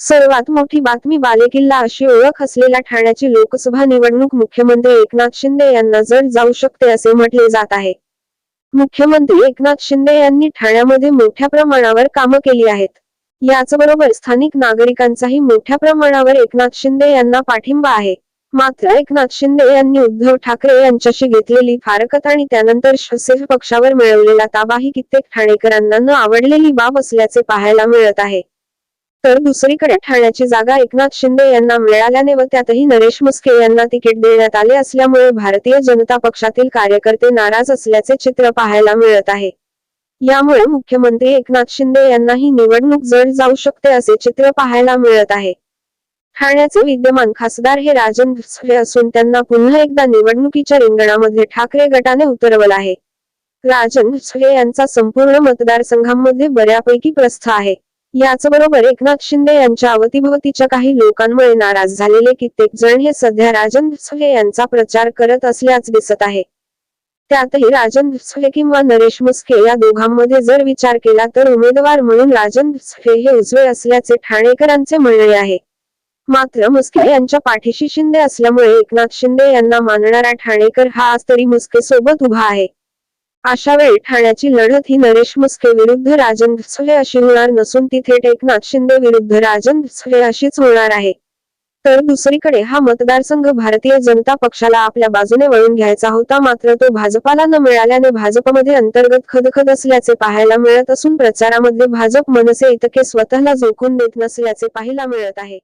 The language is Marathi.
सर्वात मोठी बातमी बालेकिल्ला अशी ओळख असलेल्या ठाण्याची लोकसभा निवडणूक मुख्यमंत्री एकनाथ शिंदे यांना जर जाऊ शकते असे म्हटले जात आहे. मुख्यमंत्री एकनाथ शिंदे यांनी ठाण्यामध्ये मोठ्या प्रमाणावर कामं केली आहेत. याचबरोबर स्थानिक नागरिकांचाही मोठ्या प्रमाणावर एकनाथ शिंदे यांना पाठिंबा आहे. मात्र एकनाथ शिंदे यांनी उद्धव ठाकरे यांच्याशी घेतलेली फारकत आणि त्यानंतर शिवसेना पक्षावर मिळवलेला ताबा ही कित्येक ठाणेकरांना न आवडलेली बाब असल्याचे पाहायला मिळत आहे. तर दुसरीकडे ठाण्याची जागा एकनाथ शिंदे यांना मिळाल्याने व त्यातही नरेश मुस्के यांना तिकीट देण्यात आले असल्यामुळे भारतीय जनता पक्षातील कार्यकर्ते नाराज असल्याचे चित्र पाहायला मिळत आहे. यामुळे मुख्यमंत्री एकनाथ शिंदे यांना ही निवडणूक जड जाऊ शकते असे चित्र पाहायला मिळत आहे. ठाण्याचे विद्यमान खासदार हे राजन भुसरे असून त्यांना पुन्हा एकदा निवडणुकीच्या रिंगणामध्ये ठाकरे गटाने उतरवलं आहे. राजन यांचा संपूर्ण मतदारसंघामध्ये बऱ्यापैकी प्रस्थ आहे. याचबरोबर एकनाथ शिंदे यांच्या अवतीभवतीच्या काही लोकांमुळे नाराज झालेले कित्येक जण हे सध्या राजन भुसरे यांचा प्रचार करत असल्याच दिसत आहे. त्यातही राजन भुसरे किंवा नरेश मुस्के या दोघांमध्ये जर विचार केला तर उमेदवार म्हणून राजन भुसरे हे उजवे असल्याचे ठाणेकरांचे म्हणणे आहे. मात्र मुस्के यांच्या पाठीशी शिंदे असल्यामुळे एकनाथ शिंदे यांना मानणारा ठाणेकर हा आज तरी मुस्के सोबत उभा आहे. अशा वेळी ठाण्याची लढत ही नरेश मुस्के विरुद्ध राजन भुसले अशी होणार नसून ती थेट एकनाथ शिंदे विरुद्ध राजन भुसले अशीच होणार आहे. तर दुसरीकडे हा मतदारसंघ भारतीय जनता पक्षाला आपल्या बाजूने वळून घ्यायचा होता मात्र तो भाजपाला न मिळाल्याने भाजपमध्ये अंतर्गत खदखद असल्याचे पाहायला मिळत असून प्रचारामध्ये भाजप मनसे इतके स्वतःला झोकून देत नसल्याचे पाहायला मिळत आहे.